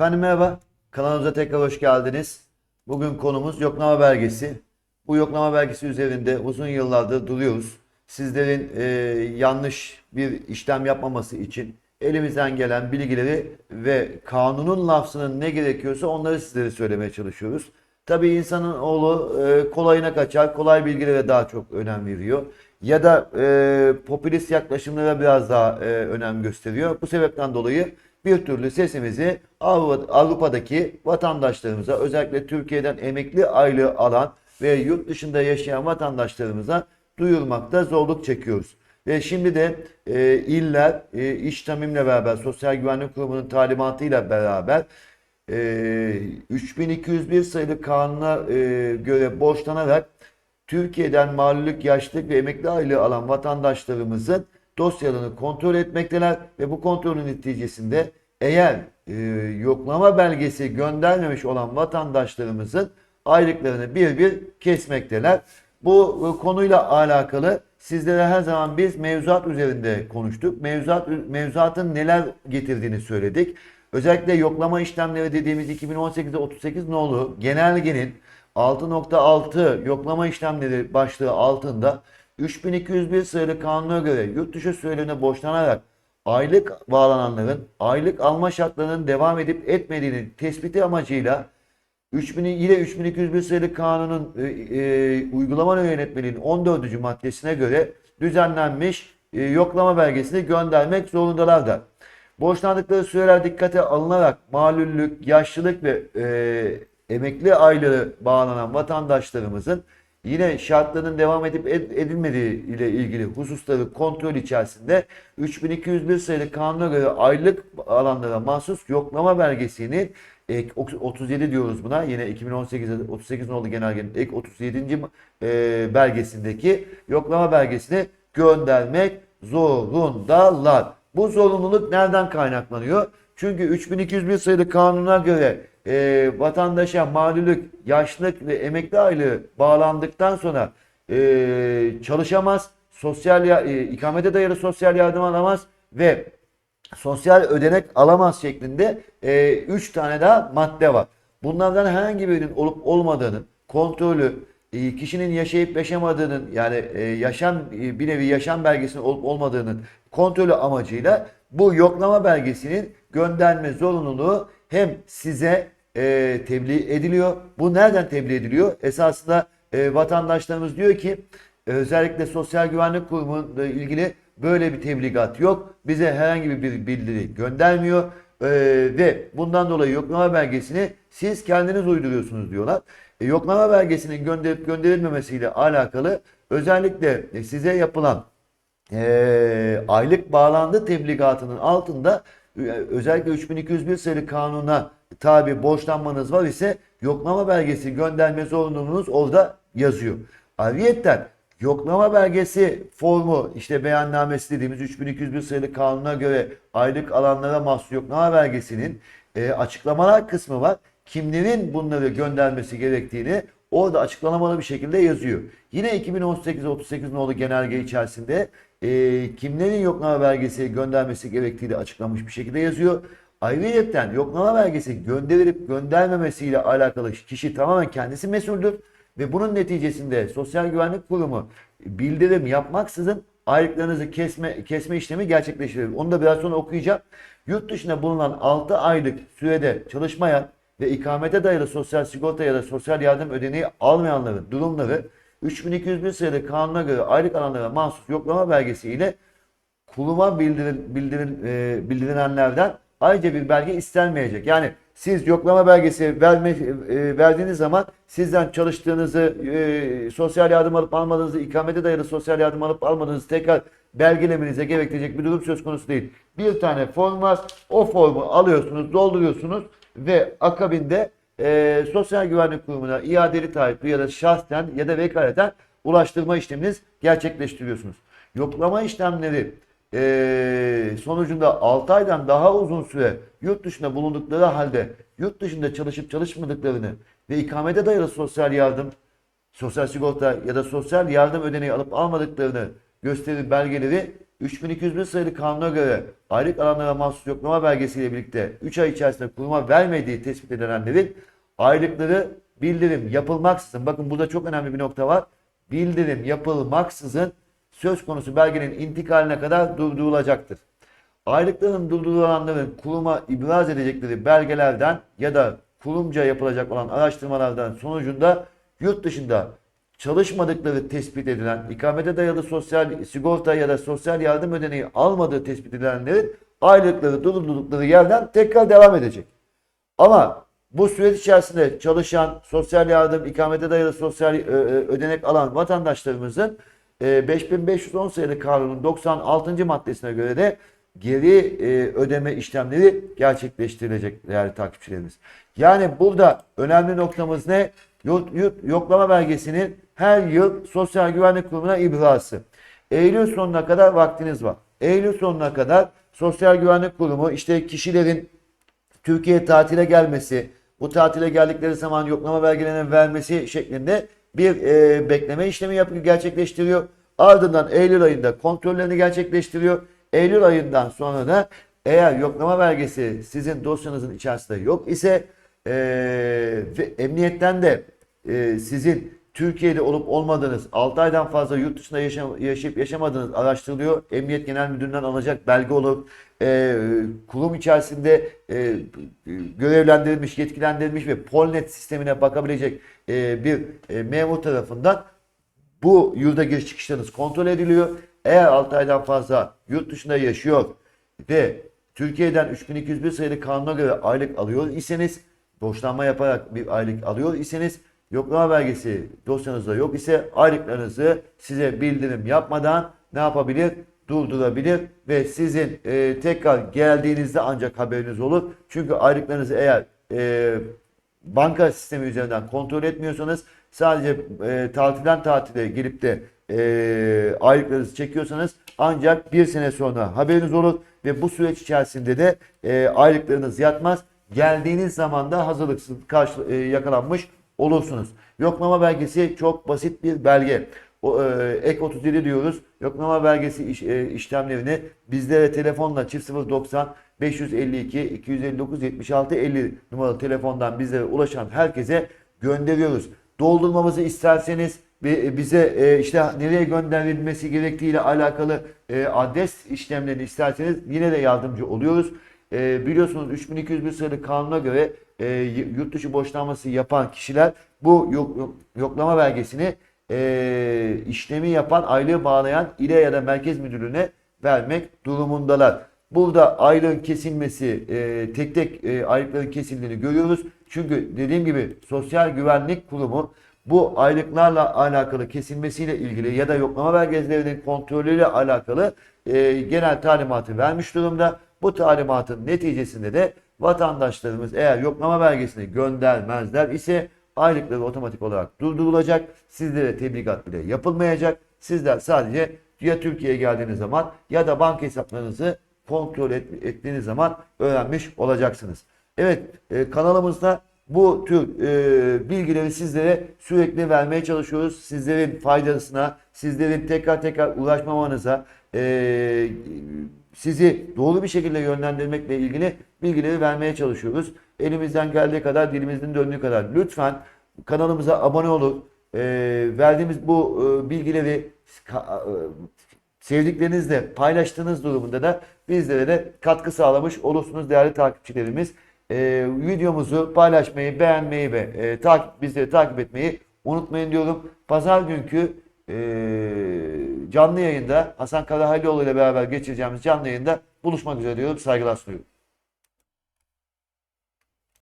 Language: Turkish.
Efendim merhaba. Kanalımıza tekrar hoş geldiniz. Bugün konumuz yoklama belgesi. Bu yoklama belgesi üzerinde uzun yıllardır duruyoruz. Sizlerin e, yanlış bir işlem yapmaması için elimizden gelen bilgileri ve kanunun lafzının ne gerekiyorsa onları sizlere söylemeye çalışıyoruz. Tabii insanın oğlu e, kolayına kaçar, kolay bilgilere daha çok önem veriyor. Ya da e, popülist yaklaşımlara biraz daha e, önem gösteriyor. Bu sebepten dolayı bir türlü sesimizi Avrupa, Avrupa'daki vatandaşlarımıza özellikle Türkiye'den emekli aylığı alan ve yurt dışında yaşayan vatandaşlarımıza duyurmakta zorluk çekiyoruz. Ve şimdi de e, iller e, iş tamimle beraber Sosyal Güvenlik Kurumu'nun talimatıyla beraber e, 3201 sayılı kanuna e, göre borçlanarak Türkiye'den mağlullük, yaşlılık ve emekli aylığı alan vatandaşlarımızın dosyalarını kontrol etmekteler ve bu kontrolün neticesinde eğer e, yoklama belgesi göndermemiş olan vatandaşlarımızın aylıklarını bir bir kesmekteler. Bu e, konuyla alakalı sizlere her zaman biz mevzuat üzerinde konuştuk. Mevzuat mevzuatın neler getirdiğini söyledik. Özellikle yoklama işlemleri dediğimiz 2018'de 38 nolu genelgenin 6.6 yoklama işlemleri başlığı altında 3201 sayılı kanuna göre yurt dışı sürelerine borçlanarak aylık bağlananların aylık alma şartlarının devam edip etmediğinin tespiti amacıyla 3000 yine 3201 sayılı kanunun e, e, uygulama yönetmeliğinin 14. maddesine göre düzenlenmiş e, yoklama belgesini göndermek zorundalardır. Borçlandıkları süreler dikkate alınarak malüllük, yaşlılık ve e, emekli aylığı bağlanan vatandaşlarımızın yine şartlarının devam edip ed- edilmediği ile ilgili hususları kontrol içerisinde 3201 sayılı kanuna göre aylık alanlara mahsus yoklama belgesini ek 37 diyoruz buna. Yine 2018'de 38 nolu genelgenin ek 37. e, belgesindeki yoklama belgesini göndermek zorundalar. Bu zorunluluk nereden kaynaklanıyor? Çünkü 3201 sayılı kanuna göre e, vatandaşa mağlullük, yaşlılık ve emekli aylığı bağlandıktan sonra e, çalışamaz, sosyal ya- e, ikamete dayalı sosyal yardım alamaz ve sosyal ödenek alamaz şeklinde 3 tane daha madde var. Bunlardan herhangi birinin olup olmadığının kontrolü, e, kişinin yaşayıp yaşamadığının yani e, yaşam e, bir nevi yaşam belgesinin olup olmadığının kontrolü amacıyla bu yoklama belgesinin gönderme zorunluluğu hem size e, tebliğ ediliyor. Bu nereden tebliğ ediliyor? Esasında e, vatandaşlarımız diyor ki özellikle Sosyal Güvenlik Kurumu ile ilgili böyle bir tebligat yok. Bize herhangi bir bildiri göndermiyor. E, ve bundan dolayı yoklama belgesini siz kendiniz uyduruyorsunuz diyorlar. E, yoklama belgesinin gönderip gönderilmemesiyle alakalı özellikle e, size yapılan e, aylık bağlandı tebligatının altında özellikle 3201 sayılı kanuna tabi borçlanmanız var ise yoklama belgesi gönderme zorunluluğunuz orada yazıyor. Ayrıyeten yoklama belgesi formu işte beyannamesi dediğimiz 3201 sayılı kanuna göre aylık alanlara mahsus yoklama belgesinin e, açıklamalar kısmı var. Kimlerin bunları göndermesi gerektiğini orada açıklamalı bir şekilde yazıyor. Yine 2018-38 nolu genelge içerisinde e, kimlerin yoklama belgesi göndermesi gerektiği de açıklanmış bir şekilde yazıyor. Ayrıyeten yoklama belgesi gönderilip göndermemesiyle alakalı kişi tamamen kendisi mesuldür. Ve bunun neticesinde Sosyal Güvenlik Kurumu bildirim yapmaksızın aylıklarınızı kesme, kesme işlemi gerçekleştirir. Onu da biraz sonra okuyacağım. Yurt dışında bulunan 6 aylık sürede çalışmayan ve ikamete dayalı sosyal sigorta ya da sosyal yardım ödeneği almayanların durumları 3201 sayılı kanuna göre aylık alanlara mahsus yoklama belgesi ile kuruma bildirin, bildirin, e, bildirilenlerden ayrıca bir belge istenmeyecek. Yani siz yoklama belgesi verme, e, verdiğiniz zaman sizden çalıştığınızı, e, sosyal yardım alıp almadığınızı, ikamete dayalı sosyal yardım alıp almadığınızı tekrar belgelemenize gerektirecek bir durum söz konusu değil. Bir tane form var. O formu alıyorsunuz, dolduruyorsunuz ve akabinde e, Sosyal Güvenlik Kurumu'na iadeli taahhütlü ya da şahsen ya da vekaleten ulaştırma işleminiz gerçekleştiriyorsunuz. Yoklama işlemleri e, sonucunda 6 aydan daha uzun süre yurt dışında bulundukları halde yurt dışında çalışıp çalışmadıklarını ve ikamete dayalı sosyal yardım, sosyal sigorta ya da sosyal yardım ödeneği alıp almadıklarını gösterir belgeleri 3201 sayılı kanuna göre aylık alanlara mahsus yoklama belgesiyle birlikte 3 ay içerisinde kuruma vermediği tespit edilenlerin aylıkları bildirim yapılmaksızın bakın burada çok önemli bir nokta var. Bildirim yapılmaksızın söz konusu belgenin intikaline kadar durdurulacaktır. Aylıkların durdurulanların kuruma ibraz edecekleri belgelerden ya da kurumca yapılacak olan araştırmalardan sonucunda yurt dışında çalışmadıkları tespit edilen, ikamete dayalı sosyal sigorta ya da sosyal yardım ödeneği almadığı tespit edilenlerin aylıkları durdurdukları yerden tekrar devam edecek. Ama bu süreç içerisinde çalışan, sosyal yardım, ikamete dayalı sosyal e, e, ödenek alan vatandaşlarımızın e, 5510 sayılı kanunun 96. maddesine göre de geri e, ödeme işlemleri gerçekleştirilecek değerli takipçilerimiz. Yani burada önemli noktamız ne? Yoklama belgesinin her yıl Sosyal Güvenlik Kurumu'na ibrası. Eylül sonuna kadar vaktiniz var. Eylül sonuna kadar Sosyal Güvenlik Kurumu işte kişilerin Türkiye tatile gelmesi, bu tatile geldikleri zaman yoklama belgelerinin vermesi şeklinde bir e, bekleme işlemi yapıyor, gerçekleştiriyor. Ardından Eylül ayında kontrollerini gerçekleştiriyor. Eylül ayından sonra da eğer yoklama belgesi sizin dosyanızın içerisinde yok ise e, ve emniyetten de e, sizin Türkiye'de olup olmadığınız, 6 aydan fazla yurt dışında yaşam, yaşayıp yaşamadığınız araştırılıyor. Emniyet Genel Müdürü'nden alınacak belge olur. E, kurum içerisinde e, görevlendirilmiş, yetkilendirilmiş ve Polnet sistemine bakabilecek e, bir e, memur tarafından bu yurda giriş çıkışlarınız kontrol ediliyor. Eğer 6 aydan fazla yurt dışında yaşıyor ve Türkiye'den 3201 sayılı kanuna göre aylık alıyor iseniz, borçlanma yaparak bir aylık alıyor iseniz, yoklama belgesi dosyanızda yok ise aylıklarınızı size bildirim yapmadan ne yapabilir? Durdurabilir ve sizin e, tekrar geldiğinizde ancak haberiniz olur. Çünkü aylıklarınızı eğer e, banka sistemi üzerinden kontrol etmiyorsanız sadece e, tatilden tatile gelip de e, aylıklarınızı çekiyorsanız ancak bir sene sonra haberiniz olur ve bu süreç içerisinde de e, aylıklarınız yatmaz. Geldiğiniz zaman da hazırlıksız karşı, e, yakalanmış olursunuz. Yoklama belgesi çok basit bir belge. O, e, ek 37 diyoruz. Yoklama belgesi iş, e, işlemlerini bizlere telefonla 090 552 259 76 50 numaralı telefondan bizlere ulaşan herkese gönderiyoruz. Doldurmamızı isterseniz bize e, işte nereye gönderilmesi gerektiğiyle alakalı e, adres işlemlerini isterseniz yine de yardımcı oluyoruz. E, biliyorsunuz 3201 sayılı kanuna göre e, yurt dışı borçlanması yapan kişiler bu yok, yok- yoklama belgesini e, işlemi yapan, aylığı bağlayan ile ya da merkez müdürlüğüne vermek durumundalar. Burada aylığın kesilmesi, e, tek tek e, aylıkların kesildiğini görüyoruz. Çünkü dediğim gibi Sosyal Güvenlik Kurumu bu aylıklarla alakalı kesilmesiyle ilgili ya da yoklama belgelerinin kontrolüyle alakalı e, genel talimatı vermiş durumda. Bu talimatın neticesinde de vatandaşlarımız eğer yoklama belgesini göndermezler ise aylıkları otomatik olarak durdurulacak. Sizlere tebligat bile yapılmayacak. Sizler sadece ya Türkiye'ye geldiğiniz zaman ya da banka hesaplarınızı kontrol et- ettiğiniz zaman öğrenmiş olacaksınız. Evet e, kanalımızda bu tür e, bilgileri sizlere sürekli vermeye çalışıyoruz. Sizlerin faydasına, sizlerin tekrar tekrar uğraşmamanıza, e, sizi doğru bir şekilde yönlendirmekle ilgili bilgileri vermeye çalışıyoruz. Elimizden geldiği kadar, dilimizin döndüğü kadar lütfen kanalımıza abone olup e, verdiğimiz bu e, bilgileri ka- e, sevdiklerinizle paylaştığınız durumunda da bizlere de katkı sağlamış olursunuz değerli takipçilerimiz. Ee, videomuzu paylaşmayı, beğenmeyi ve e, takip, bizleri takip etmeyi unutmayın diyorum. Pazar günkü e, canlı yayında Hasan Karahaylıoğlu ile beraber geçireceğimiz canlı yayında buluşmak üzere diyorum. Saygılar sunuyorum.